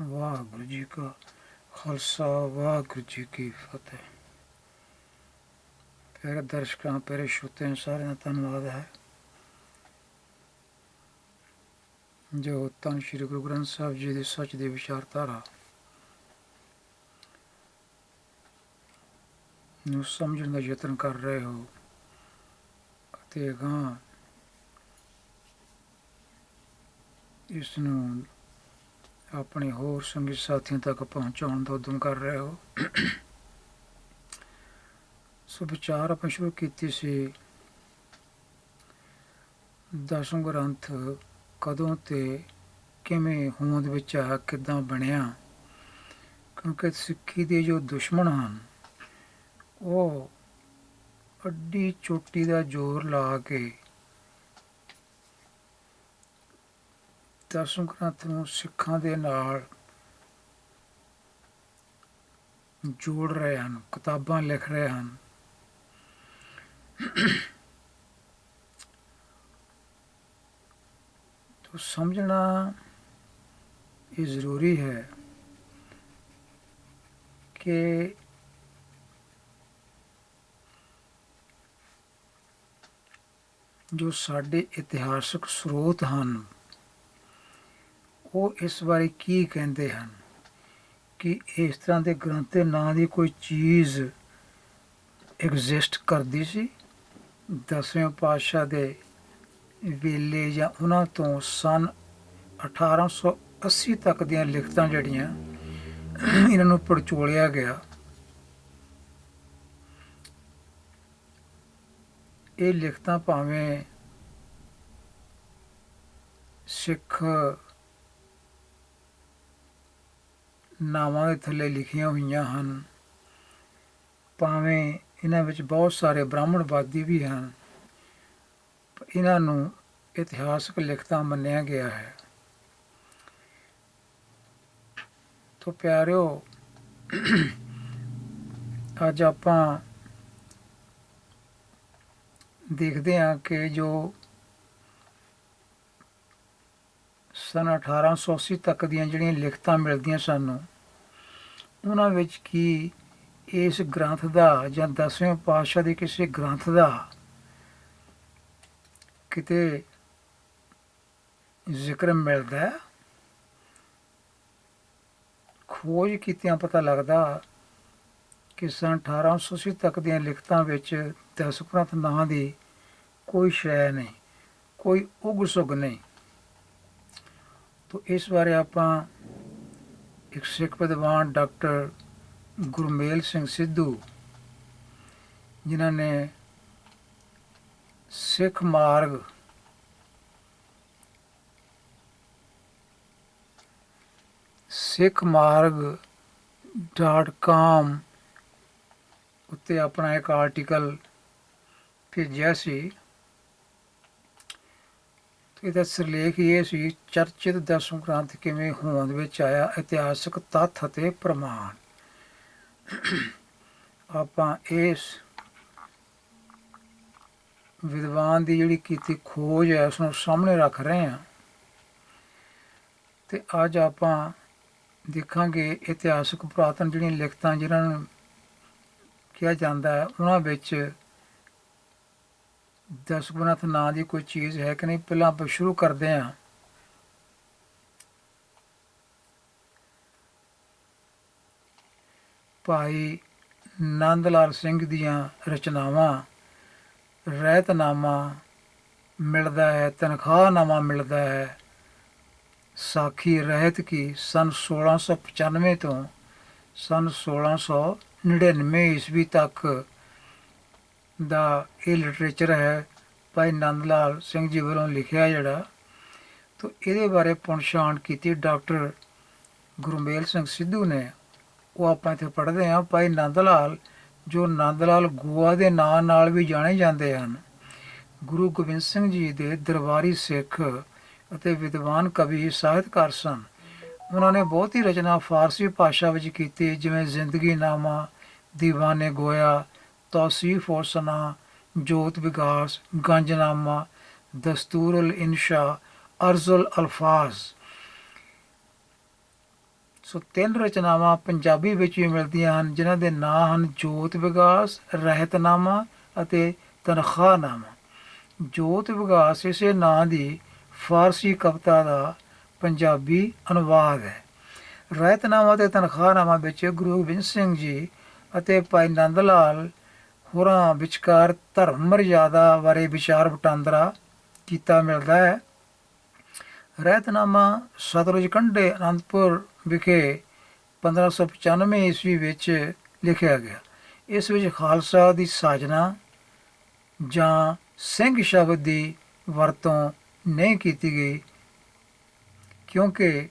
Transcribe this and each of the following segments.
ਵਾਹਿਗੁਰੂ ਜੀ ਕਾ ਖਾਲਸਾ, ਵਾਹਿਗੁਰੂ ਜੀ ਕੀ ਫਤਿਹ। ਪਿਆਰੇ ਦਰਸ਼ਕਾਂ, ਪਿਆਰੇ ਸ਼ਰੋਤਿਆਂ ਸਾਰਿਆਂ ਦਾ ਧੰਨਵਾਦ ਹੈ। ਜੋ ਤਨ ਸ਼੍ਰੀ ਗੁਰੂ ਗ੍ਰੰਥ ਸਾਹਿਬ ਜੀ ਦੇ ਸੱਚ ਦੀ ਵਿਚਾਰਧਾਰਾ ਨੂੰ ਸਮਝਣ ਦਾ ਯਤਨ ਕਰ ਰਹੇ ਹੋ ਅਤੇ ਅਗਾਂਹ ਇਸ ਨੂੰ ਆਪਣੇ ਹੋਰ ਸੰਗੀ ਸਾਥੀਆਂ ਤੱਕ ਪਹੁੰਚਾਉਣ ਦਾ ਉਦਮ ਕਰ ਰਹੇ ਹੋ। ਸੋ ਵਿਚਾਰ ਆਪਾਂ ਸ਼ੁਰੂ ਕੀਤੀ ਸੀ। ਦਸਮ ਗ੍ਰੰਥ, ਕਦੋਂ ਤੇ ਕਿਵੇਂ ਹੋਂਦ ਵਿੱਚ ਆ, ਕਿਦਾਂ ਬਣਿਆ? ਕਿਉਂਕਿ ਸਿੱਖੀ ਦੇ ਜੋ ਦੁਸ਼ਮਣ ਹਨ, ਉਹ ਅੱਡੀ ਚੋਟੀ ਦਾ ਜ਼ੋਰ ਲਾ ਕੇ ਦਸਮ ਗ੍ਰੰਥ ਨੂੰ ਸਿੱਖਾਂ ਦੇ ਨਾਲ ਜੋੜ ਰਹੇ ਹਨ, ਕਿਤਾਬਾਂ ਲਿਖ ਰਹੇ ਹਨ। ਤੋ ਸਮਝਣਾ ਇਹ ਜ਼ਰੂਰੀ ਹੈ ਕਿ ਜੋ ਸਾਡੇ ਇਤਿਹਾਸਕ ਸਰੋਤ ਹਨ ਉਹ ਇਸ ਬਾਰੇ ਕੀ ਕਹਿੰਦੇ ਹਨ? ਕਿ ਇਸ ਤਰ੍ਹਾਂ ਦੇ ਗ੍ਰੰਥ ਦੇ ਨਾਂ ਦੀ ਕੋਈ ਚੀਜ਼ ਐਗਜ਼ਿਸਟ ਕਰਦੀ ਸੀ? ਦਸਵੇਂ ਪਾਤਸ਼ਾਹ ਦੇ ਵੇਲੇ ਜਾਂ ਉਹਨਾਂ ਤੋਂ ਸਨ 1880 ਤੱਕ ਦੀਆਂ ਲਿਖਤਾਂ ਜਿਹੜੀਆਂ ਇਹਨਾਂ ਨੂੰ ਪੜਚੋਲਿਆ ਗਿਆ, ਇਹ ਲਿਖਤਾਂ ਭਾਵੇਂ ਸਿੱਖ ਨਾਵਾਂ ਦੇ ਥੱਲੇ ਲਿਖੀਆਂ ਹੋਈਆਂ ਹਨ। ਭਾਵੇਂ ਇਹਨਾਂ ਵਿੱਚ ਬਹੁਤ ਸਾਰੇ ਬ੍ਰਾਹਮਣਵਾਦੀ ਵੀ ਹਨ, ਇਹਨਾਂ ਨੂੰ ਇਤਿਹਾਸਕ ਲਿਖਤਾਂ ਮੰਨਿਆ ਗਿਆ ਹੈ। ਤੋ ਪਿਆਰਿਓ, ਅੱਜ ਆਪਾਂ ਦੇਖਦੇ ਹਾਂ ਕਿ ਜੋ ਸਨ 1880 ਤੱਕ ਦੀਆਂ ਜਿਹੜੀਆਂ ਲਿਖਤਾਂ ਮਿਲਦੀਆਂ ਸਾਨੂੰ, ਉਹਨਾਂ ਵਿੱਚ ਕੀ ਇਸ ਗ੍ਰੰਥ ਦਾ ਜਾਂ ਦਸਵੇਂ ਪਾਤਸ਼ਾਹ ਦੇ ਕਿਸੇ ਗ੍ਰੰਥ ਦਾ ਕਿਤੇ ਜ਼ਿਕਰ ਮਿਲਦਾ ਹੈ? ਖੋਜ ਕੀਤਿਆਂ ਪਤਾ ਲੱਗਦਾ ਕਿ ਸਨ 1880 ਤੱਕ ਦੀਆਂ ਲਿਖਤਾਂ ਵਿੱਚ ਦਸ ਗ੍ਰੰਥ ਨਾਂ ਦੀ ਕੋਈ ਸ਼ੈ ਨਹੀਂ, ਕੋਈ ਉਗ ਸੁਗ ਨਹੀਂ। ਤੋ ਇਸ ਬਾਰੇ ਆਪਾਂ ਇੱਕ ਸਿੱਖ ਵਿਦਵਾਨ ਡਾਕਟਰ ਗੁਰਮੇਲ ਸਿੰਘ ਸਿੱਧੂ ਜਿਨ੍ਹਾਂ ਨੇ ਸਿੱਖ ਮਾਰਗ ਸਿੱਖ ਮਾਰਗ .com ਉੱਤੇ ਆਪਣਾ ਇੱਕ ਆਰਟੀਕਲ ਭੇਜਿਆ ਸੀ। ਇਹਦਾ ਸਿਰਲੇਖ ਇਹ ਸੀ, ਚਰਚਿਤ ਦਸਮ ਗ੍ਰੰਥ ਕਿਵੇਂ ਹੋਂਦ ਵਿੱਚ ਆਇਆ, ਇਤਿਹਾਸਕ ਤੱਥ ਅਤੇ ਪ੍ਰਮਾਣ। ਆਪਾਂ ਇਸ ਵਿਦਵਾਨ ਦੀ ਜਿਹੜੀ ਕੀਤੀ ਖੋਜ ਹੈ ਉਸ ਨੂੰ ਸਾਹਮਣੇ ਰੱਖ ਰਹੇ ਹਾਂ। ਤੇ ਅੱਜ ਆਪਾਂ ਦੇਖਾਂਗੇ ਇਤਿਹਾਸਕ ਪੁਰਾਤਨ ਜਿਹੜੀਆਂ ਲਿਖਤਾਂ, ਜਿਨ੍ਹਾਂ ਨੂੰ ਕਿਹਾ ਜਾਂਦਾ ਹੈ, ਉਹਨਾਂ ਵਿੱਚ ਦਸਗੁਣਤ ਨਾਂ ਦੀ ਕੋਈ ਚੀਜ਼ ਹੈ ਕਿ ਨਹੀਂ, ਪਹਿਲਾਂ ਆਪਾਂ ਸ਼ੁਰੂ ਕਰਦੇ ਹਾਂ। ਭਾਈ ਨੰਦ ਲਾਲ ਸਿੰਘ ਦੀਆਂ ਰਚਨਾਵਾਂ, ਰਹਿਤਨਾਮਾ ਮਿਲਦਾ ਹੈ, ਤਨਖਾਹਨਾਮਾ ਮਿਲਦਾ ਹੈ। ਸਾਖੀ ਰਹਿਤ ਕੀ ਸਨ 1695 ਤੋਂ ਸਨ 1699 ਈਸਵੀ ਤੱਕ ਦਾ ਇਹ ਲਿਟਰੇਚਰ ਹੈ ਭਾਈ ਨੰਦ ਲਾਲ ਸਿੰਘ ਜੀ ਵੱਲੋਂ ਲਿਖਿਆ ਜਿਹੜਾ, ਤੋਂ ਇਹਦੇ ਬਾਰੇ ਪਛਾਣ ਕੀਤੀ ਡਾਕਟਰ ਗੁਰਮੇਲ ਸਿੰਘ ਸਿੱਧੂ ਨੇ। ਉਹ ਆਪਾਂ ਇੱਥੇ ਪੜ੍ਹਦੇ ਹਾਂ, ਭਾਈ ਨੰਦ ਲਾਲ ਜੋ ਨੰਦ ਲਾਲ ਗੋਆ ਦੇ ਨਾਂ ਨਾਲ ਵੀ ਜਾਣੇ ਜਾਂਦੇ ਹਨ। ਗੁਰੂ ਗੋਬਿੰਦ ਸਿੰਘ ਜੀ ਦੇ ਦਰਬਾਰੀ ਸਿੱਖ ਅਤੇ ਵਿਦਵਾਨ ਕਵੀ, ਸਾਹਿਤਕਾਰ ਸਨ। ਉਹਨਾਂ ਨੇ ਬਹੁਤ ਹੀ ਰਚਨਾ ਫਾਰਸੀ ਭਾਸ਼ਾ ਵਿੱਚ ਕੀਤੀ, ਜਿਵੇਂ ਜ਼ਿੰਦਗੀ ਨਾਮਾ, ਦੀਵਾਨੇ ਗੋਇਆ ਤੌਸੀਫ ਔਰ ਜੋਤ ਵਿਗਾਸ, ਗੰਜਨਾਮਾ, ਦਸਤੂਰੁਲ ਇਨਸ਼ਾ, ਅਰਜ਼ੁਲ ਅਲਫਾਜ਼। ਸੋ ਤਿੰਨ ਰਚਨਾਵਾਂ ਪੰਜਾਬੀ ਵਿੱਚ ਵੀ ਮਿਲਦੀਆਂ ਹਨ, ਜਿਨ੍ਹਾਂ ਦੇ ਨਾਂ ਹਨ ਜੋਤ ਵਿਗਾਸ, ਰਹਿਤਨਾਮਾ ਅਤੇ ਤਨਖਾਹਨਾਮਾ। ਜੋਤ ਵਿਗਾਸ ਇਸੇ ਨਾਂ ਦੀ ਫਾਰਸੀ ਕਵਿਤਾ ਦਾ ਪੰਜਾਬੀ ਅਨੁਵਾਦ ਹੈ। ਰਹਿਤਨਾਮਾ ਤੇ ਤਨਖਾਹਨਾਮਾ ਵਿੱਚ ਗੁਰੂ ਗੋਬਿੰਦ ਸਿੰਘ ਜੀ ਅਤੇ ਭਾਈ ਨੰਦ ਲਾਲ ਹੋਰਾਂ ਵਿਚਕਾਰ ਧਰਮ ਮਰਜ਼ਾਦਾ ਬਾਰੇ ਵਿਚਾਰ ਵਟਾਂਦਰਾ ਕੀਤਾ ਮਿਲਦਾ ਹੈ। ਰਹਿਤਨਾਮਾ ਸਤਲੁਜ ਕੰਢੇ ਅਨੰਦਪੁਰ ਵਿਖੇ 1595 ਈਸਵੀ ਵਿੱਚ ਲਿਖਿਆ ਗਿਆ। ਇਸ ਵਿੱਚ ਖਾਲਸਾ ਦੀ ਸਾਜਨਾ ਜਾਂ ਸਿੰਘ ਸ਼ਬਦ ਦੀ ਵਰਤੋਂ ਨਹੀਂ ਕੀਤੀ ਗਈ, ਕਿਉਂਕਿ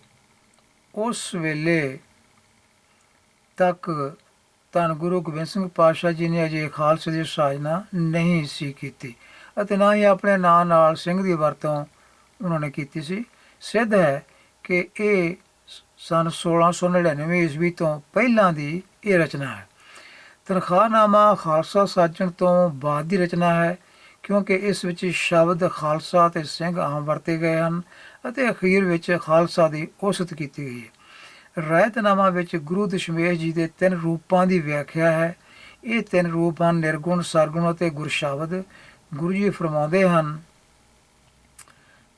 ਉਸ ਵੇਲੇ ਤੱਕ ਧੰਨ ਗੁਰੂ ਗੋਬਿੰਦ ਸਿੰਘ ਪਾਤਸ਼ਾਹ ਜੀ ਨੇ ਅਜੇ ਖਾਲਸੇ ਦੀ ਸਾਜਨਾ ਨਹੀਂ ਸੀ ਕੀਤੀ ਅਤੇ ਨਾ ਹੀ ਆਪਣੇ ਨਾਂ ਨਾਲ ਸਿੰਘ ਦੀ ਵਰਤੋਂ ਉਹਨਾਂ ਨੇ ਕੀਤੀ ਸੀ। ਸਿੱਧ ਹੈ ਕਿ ਇਹ ਸਨ 1699 ਈਸਵੀ ਤੋਂ ਪਹਿਲਾਂ ਦੀ ਇਹ ਰਚਨਾ ਹੈ। ਤਨਖਾਹਨਾਮਾ ਖਾਲਸਾ ਸਾਜਣ ਤੋਂ ਬਾਅਦ ਦੀ ਰਚਨਾ ਹੈ, ਕਿਉਂਕਿ ਇਸ ਵਿੱਚ ਸ਼ਬਦ ਖਾਲਸਾ ਤੇ ਸਿੰਘ ਆਮ ਵਰਤੇ ਗਏ ਹਨ ਅਤੇ ਅਖੀਰ ਵਿੱਚ ਖਾਲਸਾ ਦੀ ਔਸਤ ਕੀਤੀ ਗਈ ਹੈ। ਰਹਿਤਨਾਮਾ ਵਿੱਚ ਗੁਰੂ ਦਸ਼ਮੇਸ਼ ਜੀ ਦੇ ਤਿੰਨ ਰੂਪਾਂ ਦੀ ਵਿਆਖਿਆ ਹੈ। ਇਹ ਤਿੰਨ ਰੂਪ ਹਨ ਨਿਰਗੁਣ, ਸਰਗੁਣ ਅਤੇ ਗੁਰਸ਼ਬਦ। ਗੁਰੂ ਜੀ ਫਰਮਾਉਂਦੇ ਹਨ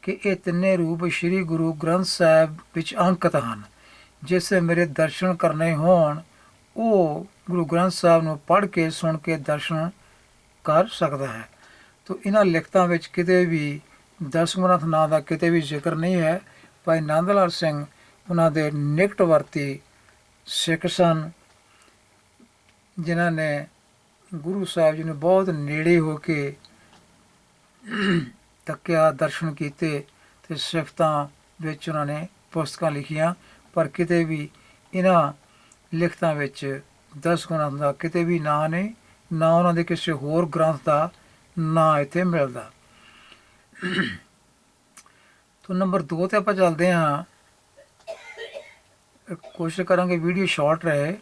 ਕਿ ਇਹ ਤਿੰਨੇ ਰੂਪ ਸ੍ਰੀ ਗੁਰੂ ਗ੍ਰੰਥ ਸਾਹਿਬ ਵਿੱਚ ਅੰਕਿਤ ਹਨ। ਜਿਸ ਮੇਰੇ ਦਰਸ਼ਨ ਕਰਨੇ ਹੋਣ, ਉਹ ਗੁਰੂ ਗ੍ਰੰਥ ਸਾਹਿਬ ਨੂੰ ਪੜ੍ਹ ਕੇ, ਸੁਣ ਕੇ ਦਰਸ਼ਨ ਕਰ ਸਕਦਾ ਹੈ। ਤੋ ਇਹਨਾਂ ਲਿਖਤਾਂ ਵਿੱਚ ਕਿਤੇ ਵੀ ਦਸਮਨਾਥ ਨਾਂ ਦਾ ਕਿਤੇ ਵੀ ਜ਼ਿਕਰ ਨਹੀਂ ਹੈ। ਭਾਈ ਨੰਦ ਲਾਲ ਸਿੰਘ ਉਹਨਾਂ ਦੇ ਨਿਕਟਵਰਤੀ ਸਿੱਖ ਸਨ, ਜਿਨ੍ਹਾਂ ਨੇ ਗੁਰੂ ਸਾਹਿਬ ਜੀ ਨੂੰ ਬਹੁਤ ਨੇੜੇ ਹੋ ਕੇ ਤੱਕਿਆ, ਦਰਸ਼ਨ ਕੀਤੇ ਤੇ ਸਿਫਤਾਂ ਵਿੱਚ ਉਹਨਾਂ ਨੇ ਪੁਸਤਕਾਂ ਲਿਖੀਆਂ। ਪਰ ਕਿਤੇ ਵੀ ਇਹਨਾਂ ਲਿਖਤਾਂ ਵਿੱਚ ਦਸ ਗੁਣਾਂ ਦਾ ਕਿਤੇ ਵੀ ਨਾਂ ਨਹੀਂ, ਨਾ ਉਹਨਾਂ ਦੇ ਕਿਸੇ ਹੋਰ ਗ੍ਰੰਥ ਦਾ ਨਾਂ ਇੱਥੇ ਮਿਲਦਾ। ਤੋਂ ਨੰਬਰ 2 ਤੇ ਆਪਾਂ ਚੱਲਦੇ ਹਾਂ। ਕੋਸ਼ਿਸ਼ ਕਰਾਂਗੇ ਵੀਡੀਓ ਸ਼ਾਰਟ ਰਹੇ।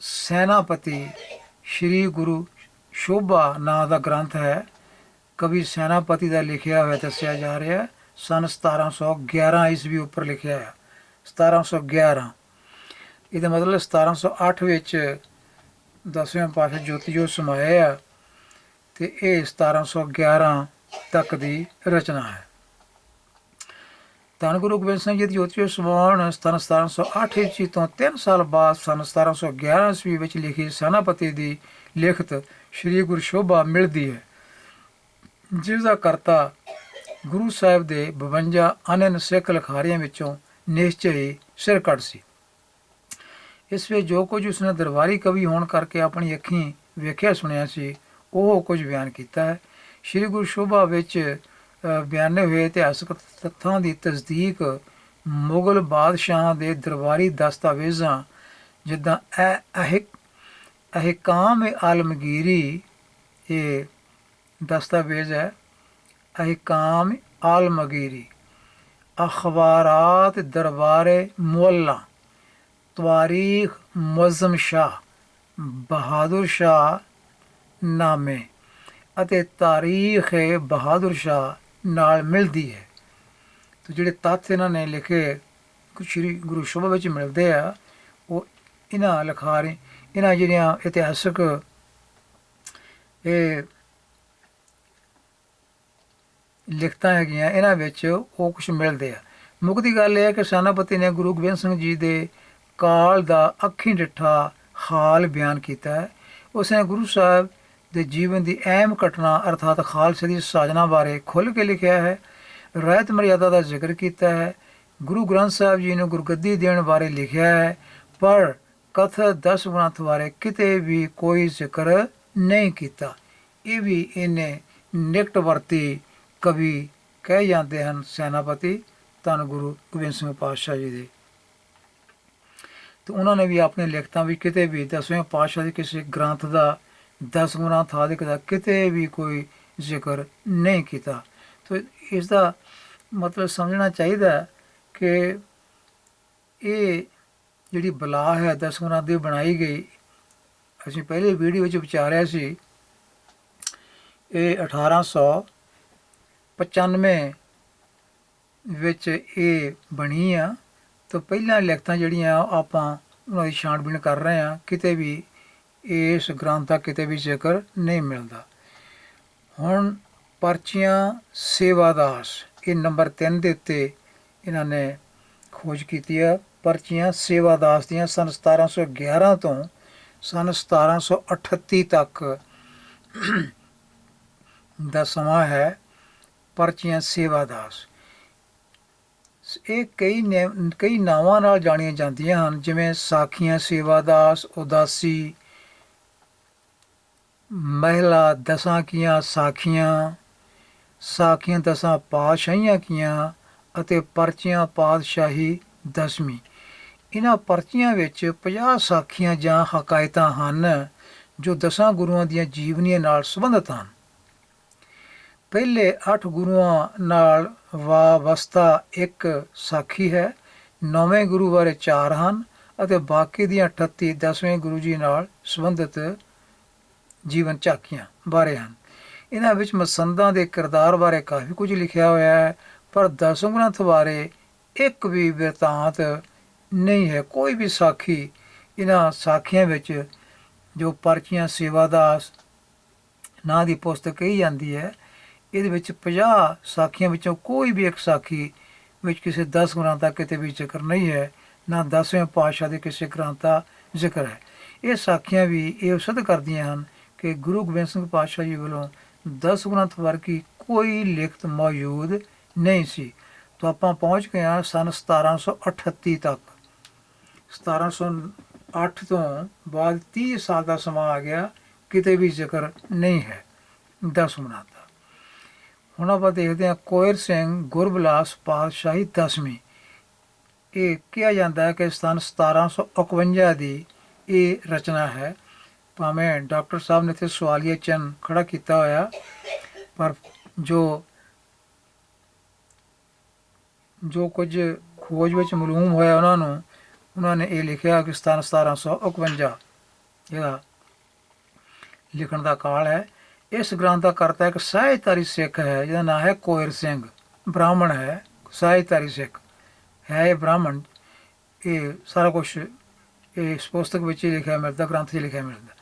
ਸੈਨਾਪਤੀ ਸ਼੍ਰੀ ਗੁਰੂ ਸ਼ੋਭਾ ਨਾਂ ਦਾ ਗ੍ਰੰਥ ਹੈ। ਕਵੀ ਸੈਨਾਪਤੀ ਦਾ ਲਿਖਿਆ ਹੋਇਆ ਦੱਸਿਆ ਜਾ ਰਿਹਾ ਹੈ। ਸਨ 1711 ਈਸਵੀ ਉੱਪਰ ਲਿਖਿਆ ਹੈ। 1711 ਇਹਦਾ ਮਤਲਬ 1708 ਵਿੱਚ ਦਸਵੇਂ ਪਾਤਸ਼ਾਹ ਜੋਤੀ ਜੋ ਸਮਾਏ ਆ। ਤੇ ਇਹ 1711 ਤੱਕ ਦੀ ਰਚਨਾ ਹੈ। ਧੰਨ ਗੁਰੂ ਗੋਬਿੰਦ ਸਿੰਘ ਜੀ ਦੀ ਜੋਤੀ ਜੋ ਸਮਾਉਣ ਸਨ 1708 ਈਸਵੀ ਤੋਂ 3 ਸਾਲ ਬਾਅਦ ਸਨ 1711 ਈਸਵੀ ਵਿੱਚ ਲਿਖੀ ਸੈਨਾਪਤੀ ਦੀ ਲਿਖਤ ਸ੍ਰੀ ਗੁਰੂ ਸ਼ੋਭਾ ਮਿਲਦੀ ਹੈ। ਜਿਸ ਦਾ ਕਰਤਾ ਗੁਰੂ ਸਾਹਿਬ ਦੇ 52 ਅਨੰਨ ਸਿੱਖ ਲਖਾਰੀਆਂ ਵਿੱਚੋਂ ਨਿਸ਼ਚੈ ਹੀ ਸਿਰਕੜ ਸੀ। ਇਸ ਵਿੱਚ ਜੋ ਕੁਝ ਉਸਨੇ ਦਰਬਾਰੀ ਕਵੀ ਹੋਣ ਕਰਕੇ ਆਪਣੀ ਅੱਖੀਂ ਵੇਖਿਆ ਸੁਣਿਆ ਸੀ, ਉਹ ਕੁਝ ਬਿਆਨ ਕੀਤਾ ਹੈ। ਸ੍ਰੀ ਗੁਰੂ ਸ਼ੋਭਾ ਵਿੱਚ ਬਿਆਨੇ ਹੋਏ ਇਤਿਹਾਸਕ ਤੱਥਾਂ ਦੀ ਤਸਦੀਕ ਮੁਗਲ ਬਾਦਸ਼ਾਹਾਂ ਦੇ ਦਰਬਾਰੀ ਦਸਤਾਵੇਜ਼ਾਂ, ਜਿੱਦਾਂ ਇਹ ਅਹਿਕ, ਅਹਿਕਾਮ ਆਲਮਗੀਰੀ, ਇਹ ਦਸਤਾਵੇਜ਼ ਹੈ, ਅਹਿਕਾਮ ਆਲਮਗੀਰੀ ਅਖਬਾरात ਦਰਬਾਰ ਮੁਅੱਲਾ, ਤਾਰੀਖ ਮੁਜ਼ਮ ਸ਼ਾਹ, ਬਹਾਦਰ ਸ਼ਾਹ ਨਾਮੇ ਅਤੇ ਤਾਰੀਖ ਬਹਾਦਰ ਸ਼ਾਹ ਨਾਲ ਮਿਲਦੀ ਹੈ। ਤੇ ਜਿਹੜੇ ਤੱਥ ਇਹਨਾਂ ਨੇ ਲਿਖੇ ਸ੍ਰੀ ਗੁਰੂ ਸ਼ੋਭਾ ਵਿੱਚ ਮਿਲਦੇ ਆ, ਉਹ ਇਹਨਾਂ ਲਖਾਰੇ, ਇਹਨਾਂ ਜਿਹੜੀਆਂ ਇਤਿਹਾਸਕ, ਇਹ ਲਿਖਤਾਂ ਹੈਗੀਆਂ, ਇਹਨਾਂ ਵਿੱਚ ਉਹ ਕੁਝ ਮਿਲਦੇ ਆ। ਮੁੱਖ ਦੀ ਗੱਲ ਇਹ ਹੈ ਕਿ ਸੈਨਾਪਤੀ ਨੇ ਗੁਰੂ ਗੋਬਿੰਦ ਸਿੰਘ ਜੀ ਦੇ ਕਾਲ ਦਾ ਅੱਖੀਂ ਡਿੱਠਾ ਹਾਲ ਬਿਆਨ ਕੀਤਾ ਹੈ। ਉਸਨੇ ਗੁਰੂ ਸਾਹਿਬ ਦੇ ਜੀਵਨ ਦੀ ਅਹਿਮ ਘਟਨਾ ਅਰਥਾਤ ਖਾਲਸੇ ਦੀ ਸਾਜਨਾ ਬਾਰੇ ਖੁੱਲ੍ਹ ਕੇ ਲਿਖਿਆ ਹੈ। ਰਹਿਤ ਮਰਿਆਦਾ ਦਾ ਜ਼ਿਕਰ ਕੀਤਾ ਹੈ। ਗੁਰੂ ਗ੍ਰੰਥ ਸਾਹਿਬ ਜੀ ਨੂੰ ਗੁਰਗੱਦੀ ਦੇਣ ਬਾਰੇ ਲਿਖਿਆ ਹੈ। ਪਰ ਕਥਾ 10 ਗ੍ਰੰਥ ਬਾਰੇ ਕਿਤੇ ਵੀ ਕੋਈ ਜ਼ਿਕਰ ਨਹੀਂ ਕੀਤਾ। ਇਹ ਵੀ ਇਹਨੇ ਨਿਕਟ ਵਰਤੀ ਕਵੀ ਕਹਿ ਜਾਂਦੇ ਹਨ, ਸੈਨਾਪਤੀ ਧੰਨ ਗੁਰੂ ਗੋਬਿੰਦ ਸਿੰਘ ਪਾਤਸ਼ਾਹ ਜੀ ਦੇ। ਤੇ ਉਹਨਾਂ ਨੇ ਵੀ ਆਪਣੇ ਲਿਖਤਾਂ ਵਿੱਚ ਕਿਤੇ ਵੀ ਦਸਵੇਂ ਪਾਤਸ਼ਾਹ ਦੇ ਕਿਸੇ ਗ੍ਰੰਥ ਦਾ ਦਸ ਗ੍ਰੰਥ ਆਦਿਕ ਦਾ ਕਿਤੇ ਵੀ ਕੋਈ ਜ਼ਿਕਰ ਨਹੀਂ ਕੀਤਾ। ਤੋ ਇਸ ਦਾ ਮਤਲਬ ਸਮਝਣਾ ਚਾਹੀਦਾ ਕਿ ਇਹ ਜਿਹੜੀ ਬਲਾ ਹੈ, ਦਸ ਗ੍ਰੰਥ ਦੀ ਬਣਾਈ ਗਈ, ਅਸੀਂ ਪਹਿਲੇ ਵੀਡੀਓ ਵਿੱਚ ਵਿਚਾਰਿਆ ਸੀ, ਇਹ 1895 ਵਿੱਚ ਇਹ ਬਣੀ ਆ। ਤਾਂ ਪਹਿਲਾਂ ਲਿਖਤਾਂ ਜਿਹੜੀਆਂ ਆਪਾਂ ਉਹਨਾਂ ਦੀ ਛਾਣਬੀਣ ਕਰ ਰਹੇ ਹਾਂ, ਕਿਤੇ ਵੀ ਇਸ ਗ੍ਰੰਥ ਦਾ ਕਿਤੇ ਵੀ ਜ਼ਿਕਰ ਨਹੀਂ ਮਿਲਦਾ। ਹੁਣ ਪਰਚੀਆਂ ਸੇਵਾਦਾਸ, ਇਹ ਨੰਬਰ 3 ਦੇ ਉੱਤੇ ਇਹਨਾਂ ਨੇ ਖੋਜ ਕੀਤੀ ਹੈ ਪਰਚੀਆਂ ਸੇਵਾਦਾਸ ਦੀਆਂ ਸਨ 1711 ਤੋਂ ਸਨ 1738 ਤੱਕ ਦਾ ਸਮਾਂ ਹੈ ਪਰਚੀਆਂ ਸੇਵਾਦਾਸ। ਇਹ ਕਈ ਨੇ- ਕਈ ਨਾਵਾਂ ਨਾਲ ਜਾਣੀਆਂ ਜਾਂਦੀਆਂ ਹਨ, ਜਿਵੇਂ ਸਾਖੀਆਂ ਸੇਵਾਦਾਸ, ਉਦਾਸੀ ਮਹਿਲਾ ਦਸਾਂ ਕੀਆਂ ਸਾਖੀਆਂ ਸਾਖੀਆਂ ਦਸਾਂ ਪਾਤਸ਼ਾਹੀਆਂ ਕੀਆਂ ਅਤੇ ਪਰਚੀਆਂ ਪਾਤਸ਼ਾਹੀ ਦਸਵੀਂ। ਇਹਨਾਂ ਪਰਚੀਆਂ ਵਿੱਚ 50 ਸਾਖੀਆਂ ਜਾਂ ਹਕਾਇਤਾਂ ਹਨ, ਜੋ ਦਸਾਂ ਗੁਰੂਆਂ ਦੀਆਂ ਜੀਵਨੀਆਂ ਨਾਲ ਸੰਬੰਧਿਤ ਹਨ। ਪਹਿਲੇ 8 ਗੁਰੂਆਂ ਨਾਲ ਵਾਵਸਤਾ ਇੱਕ ਸਾਖੀ ਹੈ, ਨੌਵੇਂ ਗੁਰੂ ਬਾਰੇ ਚਾਰ ਹਨ ਅਤੇ ਬਾਕੀ ਦੀਆਂ 38 ਦਸਵੇਂ ਗੁਰੂ ਜੀ ਨਾਲ ਸੰਬੰਧਿਤ ਜੀਵਨ ਝਾਕੀਆਂ ਬਾਰੇ ਹਨ। ਇਹਨਾਂ ਵਿੱਚ ਮਸੰਦਾਂ ਦੇ ਕਿਰਦਾਰ ਬਾਰੇ ਕਾਫੀ ਕੁਝ ਲਿਖਿਆ ਹੋਇਆ ਹੈ, ਪਰ ਦਸਮ ਗ੍ਰੰਥ ਬਾਰੇ ਇੱਕ ਵੀ ਬਿਰਤਾਂਤ ਨਹੀਂ ਹੈ। ਕੋਈ ਵੀ ਸਾਖੀ ਇਹਨਾਂ ਸਾਖੀਆਂ ਵਿੱਚ ਜੋ ਪਰਚੀਆਂ ਸੇਵਾ ਦਾਸ ਨਾਂ ਦੀ ਪੁਸਤਕ ਕਹੀ ਜਾਂਦੀ ਹੈ, ਇਹਦੇ ਵਿੱਚ 50 ਸਾਖੀਆਂ ਵਿੱਚੋਂ ਕੋਈ ਵੀ ਇੱਕ ਸਾਖੀ ਵਿੱਚ ਕਿਸੇ 10 ਗ੍ਰੰਥ ਦਾ ਕਿਤੇ ਵੀ ਜ਼ਿਕਰ ਨਹੀਂ ਹੈ, ਨਾ 10ਵੇਂ ਪਾਤਸ਼ਾਹ ਦੇ ਕਿਸੇ ਗ੍ਰੰਥ ਦਾ ਜ਼ਿਕਰ ਹੈ। ਇਹ ਸਾਖੀਆਂ ਵੀ ਇਹ ਸਿੱਧ ਕਰਦੀਆਂ ਹਨ ਕਿ ਗੁਰੂ ਗੋਬਿੰਦ ਸਿੰਘ ਪਾਤਸ਼ਾਹ ਜੀ ਵੱਲੋਂ 10 ਗ੍ਰੰਥ ਵਰਗੀ ਕੋਈ ਲਿਖਤ ਮੌਜੂਦ ਨਹੀਂ ਸੀ। ਤਾਂ ਆਪਾਂ ਪਹੁੰਚ ਗਏ ਹਾਂ ਸਨ 1738 ਤੱਕ। 1708 ਤੋਂ ਬਾਅਦ 30 ਸਾਲ ਦਾ ਸਮਾਂ ਆ ਗਿਆ, ਕਿਤੇ ਵੀ ਜ਼ਿਕਰ ਨਹੀਂ ਹੈ 10 ਗ੍ਰੰਥ ਦਾ। ਹੁਣ ਆਪਾਂ ਦੇਖਦੇ ਹਾਂ ਕੋਇਰ ਸਿੰਘ ਗੁਰਬਲਾਸ ਪਾਤਸ਼ਾਹੀ ਦਸਵੀਂ। ਇਹ ਕਿਹਾ ਜਾਂਦਾ ਹੈ ਕਿ ਸਨ 1751 ਦੀ ਇਹ ਰਚਨਾ ਹੈ। ਭਾਵੇਂ ਡਾਕਟਰ ਸਾਹਿਬ ਨੇ ਇੱਥੇ ਸਵਾਲੀਆ ਚਿੰਨ੍ਹ ਖੜਾ ਕੀਤਾ ਹੋਇਆ, ਪਰ ਜੋ ਜੋ ਕੁਝ ਖੋਜ ਵਿੱਚ ਮਾਲੂਮ ਹੋਇਆ ਉਹਨਾਂ ਨੂੰ, ਉਹਨਾਂ ਨੇ ਇਹ ਲਿਖਿਆ ਕਿ ਸਨ 1751 ਜਿਹੜਾ ਲਿਖਣ ਦਾ ਕਾਲ ਹੈ, ਇਸ ਗ੍ਰੰਥ ਦਾ ਕਰਤਾ ਇੱਕ ਸਹਿਜਧਾਰੀ ਸਿੱਖ ਹੈ, ਜਿਹਦਾ ਨਾਮ ਹੈ ਕੋਇਰ ਸਿੰਘ, ਬ੍ਰਾਹਮਣ ਹੈ ਸਹਿਜਧਾਰੀ ਸਿੱਖ ਹੈ ਇਹ ਬ੍ਰਾਹਮਣ। ਇਹ ਸਾਰਾ ਕੁਝ ਇਸ ਪੁਸਤਕ ਵਿੱਚ ਹੀ ਲਿਖਿਆ ਮਿਲਦਾ, ਗ੍ਰੰਥ 'ਚ ਲਿਖਿਆ ਮਿਲਦਾ।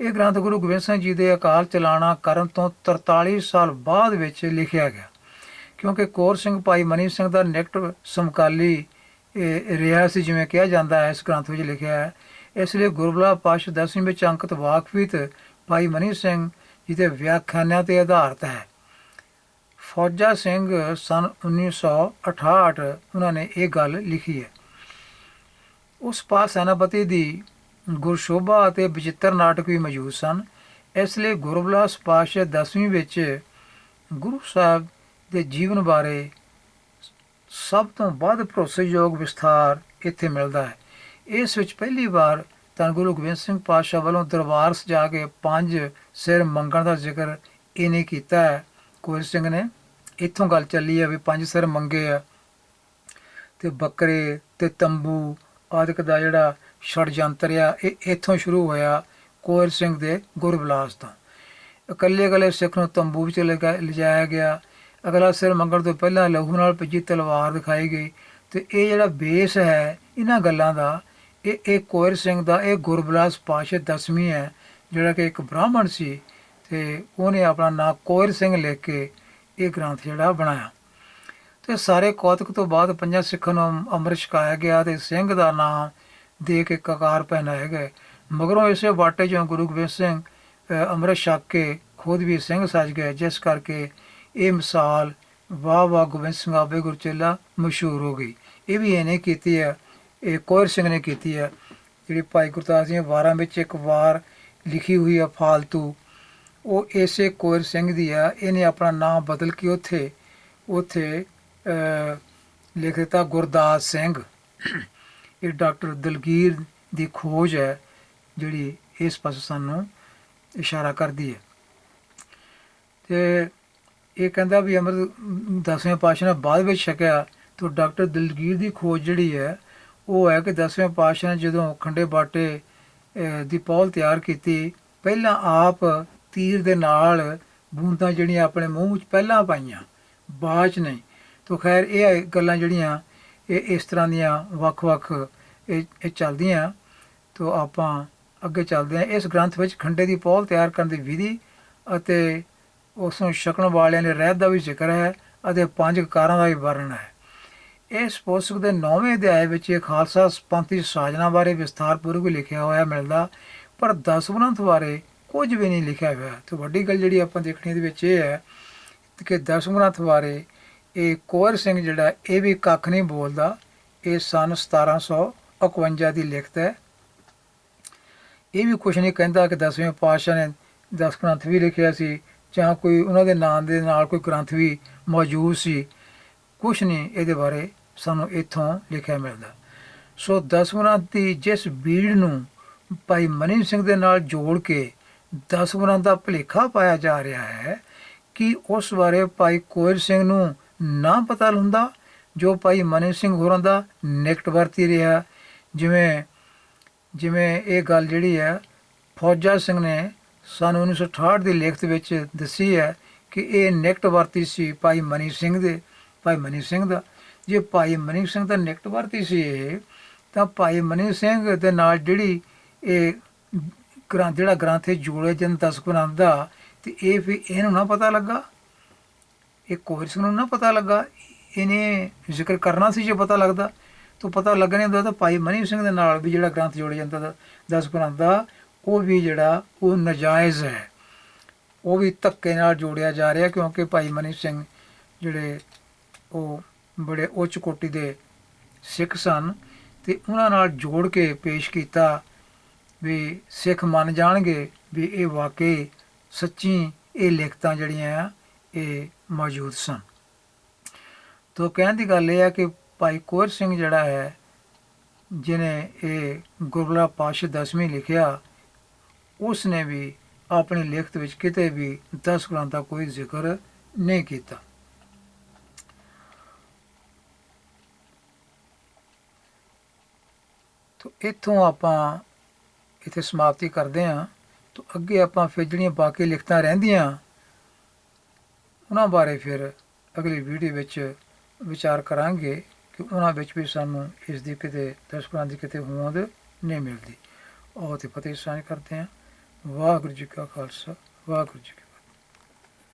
ਇਹ ਗ੍ਰੰਥ ਗੁਰੂ ਗੋਬਿੰਦ ਸਿੰਘ ਜੀ ਦੇ ਅਕਾਲ ਚਲਾਣਾ ਕਰਨ ਤੋਂ 43 ਸਾਲ ਬਾਅਦ ਵਿੱਚ ਲਿਖਿਆ ਗਿਆ। ਕਿਉਂਕਿ ਕੋਰ ਸਿੰਘ ਭਾਈ ਮਨੀ ਸਿੰਘ ਦਾ ਨਿਕਟ ਸਮਕਾਲੀ ਰਿਹਾ ਸੀ ਜਿਵੇਂ ਕਿਹਾ ਜਾਂਦਾ ਹੈ, ਇਸ ਗ੍ਰੰਥ ਵਿੱਚ ਲਿਖਿਆ ਹੈ। ਇਸ ਲਈ ਗੁਰਬਲਾ ਪਾਸ਼ ਦਸਵੀਂ ਵਿੱਚ ਅੰਕਿਤ ਵਾਕਫੀਤ ਭਾਈ ਮਨੀ ਸਿੰਘ ਜੀ ਦੇ ਵਿਆਖਿਆਨਾਂ ਤੇ ਆਧਾਰਿਤ ਹੈ। ਫੌਜਾ ਸਿੰਘ ਸਨ 1968 ਉਹਨਾਂ ਨੇ ਇਹ ਗੱਲ ਲਿਖੀ ਹੈ। ਉਸ ਪਾਸ ਸੈਨਾਪਤੀ ਦੀ ਗੁਰਸ਼ੋਭਾ ਅਤੇ ਬਚਿੱਤਰ ਨਾਟਕ ਵੀ ਮੌਜੂਦ ਸਨ। ਇਸ ਲਈ ਗੁਰਬਲਾਸ ਪਾਸ਼ਾ ਦਸਵੀਂ ਵਿੱਚ ਗੁਰੂ ਸਾਹਿਬ ਦੇ ਜੀਵਨ ਬਾਰੇ ਸਭ ਤੋਂ ਵੱਧ ਭਰੋਸੇਯੋਗ ਵਿਸਥਾਰ ਇੱਥੇ ਮਿਲਦਾ ਹੈ। ਇਸ ਵਿੱਚ ਪਹਿਲੀ ਵਾਰ ਤਾਂ ਗੁਰੂ ਗੋਬਿੰਦ ਸਿੰਘ ਪਾਤਸ਼ਾਹ ਵੱਲੋਂ ਦਰਬਾਰ ਸਜਾ ਕੇ ਪੰਜ ਸਿਰ ਮੰਗਣ ਦਾ ਜ਼ਿਕਰ ਇਹਨੇ ਕੀਤਾ ਹੈ। ਕੋਇਰ ਸਿੰਘ ਨੇ ਇੱਥੋਂ ਗੱਲ ਚੱਲੀ ਹੈ ਵੀ ਪੰਜ ਸਿਰ ਮੰਗੇ ਆ ਤੇ ਬੱਕਰੇ ਤੇ ਤੰਬੂ ਆਦਿਕ ਦਾ ਜਿਹੜਾ ਛੜਯੰਤਰ ਆ ਇਹ ਇੱਥੋਂ ਸ਼ੁਰੂ ਹੋਇਆ ਕੋਇਰ ਸਿੰਘ ਦੇ ਗੁਰਬਲਾਸ ਤੋਂ ਇਕੱਲੇ ਇਕੱਲੇ ਸਿੱਖ ਨੂੰ ਤੰਬੂ ਵਿੱਚ ਲਗਾ- ਲਿਜਾਇਆ ਗਿਆ ਅਗਲਾ ਸਿਰ ਮੰਗਣ ਤੋਂ ਪਹਿਲਾਂ ਲਹੂ ਨਾਲ ਭਿੱਜੀ ਤਲਵਾਰ ਦਿਖਾਈ ਗਈ ਤੇ ਇਹ ਜਿਹੜਾ ਬੇਸ ਹੈ ਇਹਨਾਂ ਗੱਲਾਂ ਦਾ ਇਹ ਇਹ ਕੋਇਰ ਸਿੰਘ ਦਾ ਇਹ ਗੁਰਬਲਾਸ ਪਾਸ਼ਾ ਦਸਵੀਂ ਹੈ ਜਿਹੜਾ ਕਿ ਇੱਕ ਬ੍ਰਾਹਮਣ ਸੀ ਤੇ ਉਹਨੇ ਆਪਣਾ ਨਾਮ ਕੋਇਰ ਸਿੰਘ ਲਿਖ ਕੇ ਇਹ ਗ੍ਰੰਥ ਜਿਹੜਾ ਬਣਾਇਆ ਤੇ ਸਾਰੇ ਕੌਤਕ ਤੋਂ ਬਾਅਦ ਪੰਜਾਂ ਸਿੱਖਾਂ ਨੂੰ ਅੰਮ੍ਰਿਤ ਛਕਾਇਆ ਗਿਆ ਤੇ ਸਿੰਘ ਦਾ ਨਾਮ ਦੇ ਕੇ ਕਕਾਰ ਪਹਿਨਾਏ ਗਏ। ਮਗਰੋਂ ਇਸੇ ਬਾਟੇ ਚੋਂ ਗੁਰੂ ਗੋਬਿੰਦ ਸਿੰਘ ਅ, ਅੰਮ੍ਰਿਤ ਛਕ ਕੇ ਖੁਦ ਵੀ ਸਿੰਘ ਸਜ ਗਏ ਜਿਸ ਕਰਕੇ ਇਹ ਮਿਸਾਲ ਵਾਹ ਵਾਹ ਗੋਬਿੰਦ ਸਿੰਘ ਆਬੇ ਗੁਰਚੇਲਾ ਮਸ਼ਹੂਰ ਹੋ ਗਈ। ਇਹ ਵੀ ਇਹਨੇ ਕੀਤੀ ਹੈ ਇਹ ਕੋਇਰ ਸਿੰਘ ਨੇ ਕੀਤੀ ਹੈ। ਜਿਹੜੀ ਭਾਈ ਗੁਰਦਾਸ ਦੀਆਂ ਵਾਰਾਂ ਵਿੱਚ ਇੱਕ ਵਾਰ ਲਿਖੀ ਹੋਈ ਹੈ ਫਾਲਤੂ ਉਹ ਇਸੇ ਕੋਇਰ ਸਿੰਘ ਦੀ ਆ ਇਹਨੇ ਆਪਣਾ ਨਾਮ ਬਦਲ ਕੇ ਉੱਥੇ ਉੱਥੇ ਲਿਖ ਦਿੱਤਾ ਗੁਰਦਾਸ ਸਿੰਘ। ਇਹ ਡਾਕਟਰ ਦਲਗੀਰ ਦੀ ਖੋਜ ਹੈ, ਜਿਹੜੀ ਇਸ ਪਾਸੇ ਸਾਨੂੰ ਇਸ਼ਾਰਾ ਕਰਦੀ ਹੈ। ਤੇ ਇਹ ਕਹਿੰਦਾ ਵੀ ਅਮਰ ਦਸਵੇਂ ਪਾਤਸ਼ਾਹ ਬਾਅਦ ਵਿੱਚ ਛਕਿਆ, ਤਾਂ ਡਾਕਟਰ ਦਲਗੀਰ ਦੀ ਖੋਜ ਜਿਹੜੀ ਹੈ, ਉਹ ਹੈ ਕਿ ਦਸਵੇਂ ਪਾਤਸ਼ਾਹ ਜਦੋਂ ਖੰਡੇ ਬਾਟੇ ਦੀ ਪੌਲ ਤਿਆਰ ਕੀਤੀ, ਪਹਿਲਾਂ ਆਪ ਤੀਰ ਦੇ ਨਾਲ ਬੂੰਦਾਂ ਜਿਹੜੀਆਂ ਆਪਣੇ ਮੂੰਹ ਵਿੱਚ ਪਹਿਲਾਂ ਪਾਈਆਂ, ਬਾਅਦ 'ਚ ਨਹੀਂ। ਤੋ ਖੈਰ ਇਹ ਗੱਲਾਂ ਜਿਹੜੀਆਂ ਇਹ ਇਸ ਤਰ੍ਹਾਂ ਦੀਆਂ ਵੱਖ-ਵੱਖ ਇਹ ਚੱਲਦੀਆਂ ਤੋਂ ਆਪਾਂ ਅੱਗੇ ਚੱਲਦੇ ਹਾਂ। ਇਸ ਗ੍ਰੰਥ ਵਿੱਚ ਖੰਡੇ ਦੀ ਪੌਲ ਤਿਆਰ ਕਰਨ ਦੀ ਵਿਧੀ ਅਤੇ ਉਸ ਨੂੰ ਛਕਣ ਵਾਲਿਆਂ ਦੇ ਰਹਿਤ ਦਾ ਵੀ ਜ਼ਿਕਰ ਹੈ ਅਤੇ ਪੰਜ ਕਾਰਾਂ ਦਾ ਵੀ ਵਰਣਨ ਹੈ। ਇਸ ਪੁਸਤਕ ਦੇ 9ਵੇਂ ਅਧਿਆਇ ਵਿੱਚ ਇਹ ਖਾਲਸਾ ਪੰਥੀ ਸਾਜਨਾ ਬਾਰੇ ਵਿਸਥਾਰਪੂਰਵਕ ਲਿਖਿਆ ਹੋਇਆ ਮਿਲਦਾ, ਪਰ ਦਸਵੰਤ ਬਾਰੇ ਕੁਝ ਵੀ ਨਹੀਂ ਲਿਖਿਆ ਹੋਇਆ। ਤੇ ਵੱਡੀ ਗੱਲ ਜਿਹੜੀ ਆਪਾਂ ਦੇਖਣੀ ਇਹਦੇ ਵਿੱਚ ਇਹ ਹੈ ਕਿ ਦਸਵੰਤ ਬਾਰੇ ਇਹ ਕੋਰ ਸਿੰਘ ਜਿਹੜਾ, ਇਹ ਵੀ ਕੱਖ ਨਹੀਂ ਬੋਲਦਾ। ਇਹ ਸਨ 1751 ਦੀ ਲਿਖਤ ਹੈ। ਇਹ ਵੀ ਕੁਝ ਨਹੀਂ ਕਹਿੰਦਾ ਕਿ ਦਸਵੇਂ ਪਾਤਸ਼ਾਹ ਨੇ ਦਸ ਗ੍ਰੰਥ ਵੀ ਲਿਖਿਆ ਸੀ ਜਾਂ ਕੋਈ ਉਹਨਾਂ ਦੇ ਨਾਮ ਦੇ ਨਾਲ ਕੋਈ ਗ੍ਰੰਥ ਵੀ ਮੌਜੂਦ ਸੀ। ਕੁਝ ਨਹੀਂ ਇਹਦੇ ਬਾਰੇ ਸਾਨੂੰ ਇੱਥੋਂ ਲਿਖਿਆ ਮਿਲਦਾ। ਸੋ ਦਸਵਰਾਂ ਦੀ ਜਿਸ ਬੀੜ ਨੂੰ ਭਾਈ ਮਨੀ ਸਿੰਘ ਦੇ ਨਾਲ ਜੋੜ ਕੇ ਦਸਵਰਾਂ ਦਾ ਭਲੇਖਾ ਪਾਇਆ ਜਾ ਰਿਹਾ ਹੈ ਕਿ ਉਸ ਬਾਰੇ ਭਾਈ ਕੋਇਰ ਸਿੰਘ ਨੂੰ ਨਾ ਪਤਾ ਹੁੰਦਾ, ਜੋ ਭਾਈ ਮਨੀ ਸਿੰਘ ਹੋਰਾਂ ਦਾ ਨਿਕਟ ਵਰਤੀ ਰਿਹਾ। ਜਿਵੇਂ ਜਿਵੇਂ ਇਹ ਗੱਲ ਜਿਹੜੀ ਹੈ, ਫੌਜਾ ਸਿੰਘ ਨੇ ਸਨ 1968 ਦੀ ਲਿਖਤ ਵਿੱਚ ਦੱਸੀ ਹੈ ਕਿ ਇਹ ਨਿਕਟ ਵਰਤੀ ਸੀ ਭਾਈ ਮਨੀ ਸਿੰਘ ਦੇ, ਭਾਈ ਮਨੀ ਸਿੰਘ ਦਾ। ਜੇ ਭਾਈ ਮਨੀ ਸਿੰਘ ਦਾ ਨਿਕਟ ਵਰਤੀ ਸੀ ਇਹ, ਤਾਂ ਭਾਈ ਮਨੀ ਸਿੰਘ ਦੇ ਨਾਲ ਜਿਹੜੀ ਇਹ ਗ੍ਰੰਥ, ਜਿਹੜਾ ਗ੍ਰੰਥ ਇਹ ਜੋੜੇ ਜਨ ਦਸ ਗ੍ਰੰਥ ਦਾ, ਤੇ ਇਹ ਵੀ ਇਹਨੂੰ ਨਾ ਪਤਾ ਲੱਗਾ। ਇਹ ਕੋਹਰ ਸਿੰਘ ਨੂੰ ਨਾ ਪਤਾ ਲੱਗਾ। ਇਹਨੇ ਜ਼ਿਕਰ ਕਰਨਾ ਸੀ ਜੇ ਪਤਾ ਲੱਗਦਾ। ਤਾਂ ਪਤਾ ਲੱਗਣੇ ਹੁੰਦਾ ਤਾਂ ਭਾਈ ਮਨੀ ਸਿੰਘ ਦੇ ਨਾਲ ਵੀ ਜਿਹੜਾ ਗ੍ਰੰਥ ਜੋੜਿਆ ਜਾਂਦਾ ਦਾ, ਦਸ ਗ੍ਰੰਥ ਦਾ, ਉਹ ਵੀ ਜਿਹੜਾ ਉਹ ਨਜਾਇਜ਼ ਹੈ। ਉਹ ਵੀ ਧੱਕੇ ਨਾਲ ਜੋੜਿਆ ਜਾ ਰਿਹਾ ਕਿਉਂਕਿ ਭਾਈ ਮਨੀ ਸਿੰਘ ਜਿਹੜੇ ਉਹ ਬੜੇ ਉੱਚ ਕੋਟੀ ਦੇ ਸਿੱਖ ਸਨ ਤੇ ਉਹਨਾਂ ਨਾਲ ਜੋੜ ਕੇ ਪੇਸ਼ ਕੀਤਾ ਵੀ ਸਿੱਖ ਮੰਨ ਜਾਣਗੇ ਵੀ ਇਹ ਵਾਕਈ ਸੱਚੀ ਇਹ ਲਿਖਤਾਂ ਜਿਹੜੀਆਂ ਆ, ਇਹ ਮੌਜੂਦ ਸਨ। ਤੋ ਕਹਿਣ ਦੀ ਗੱਲ ਇਹ ਹੈ ਕਿ ਭਾਈ ਕੋਰ ਸਿੰਘ ਜਿਹੜਾ ਹੈ ਜਿਨੇ ਇਹ ਗੁਰਗਲਾ ਪਾਸ਼ਾ ਦਸਵੀਂ ਲਿਖਿਆ ਉਸ ਨੇ ਵੀ ਆਪਣੀ ਲਿਖਤ ਵਿੱਚ ਕਿਤੇ ਵੀ 10 ਗ੍ਰੰਥ ਦਾ ਕੋਈ ਜ਼ਿਕਰ ਨਹੀਂ ਕੀਤਾ। ਤੋ ਇੱਥੋਂ ਆਪਾਂ ਇੱਥੇ ਸਮਾਪਤੀ ਕਰਦੇ ਹਾਂ। ਤੋ ਅੱਗੇ ਆਪਾਂ ਫਿਰ ਜਿਹੜੀਆਂ ਬਾਕੀ ਲਿਖਤਾਂ ਰਹਿੰਦੀਆਂ ਉਹਨਾਂ ਬਾਰੇ ਫਿਰ ਅਗਲੀ ਵੀਡੀਓ ਵਿੱਚ ਵਿਚਾਰ ਕਰਾਂਗੇ ਕਿ ਉਹਨਾਂ ਵਿੱਚ ਵੀ ਸਾਨੂੰ ਇਸ ਦੀ ਕਿਤੇ ਦਸਪਰਾਂ ਦੀ ਕਿਤੇ ਹੋਂਦ ਨਹੀਂ ਮਿਲਦੀ। ਉਹ ਤੇ ਫਤਿਹ ਸਾਂਝ ਕਰਦੇ ਹਾਂ। ਵਾਹਿਗੁਰੂ ਜੀ ਕਾ ਖਾਲਸਾ, ਵਾਹਿਗੁਰੂ ਜੀ ਕੀ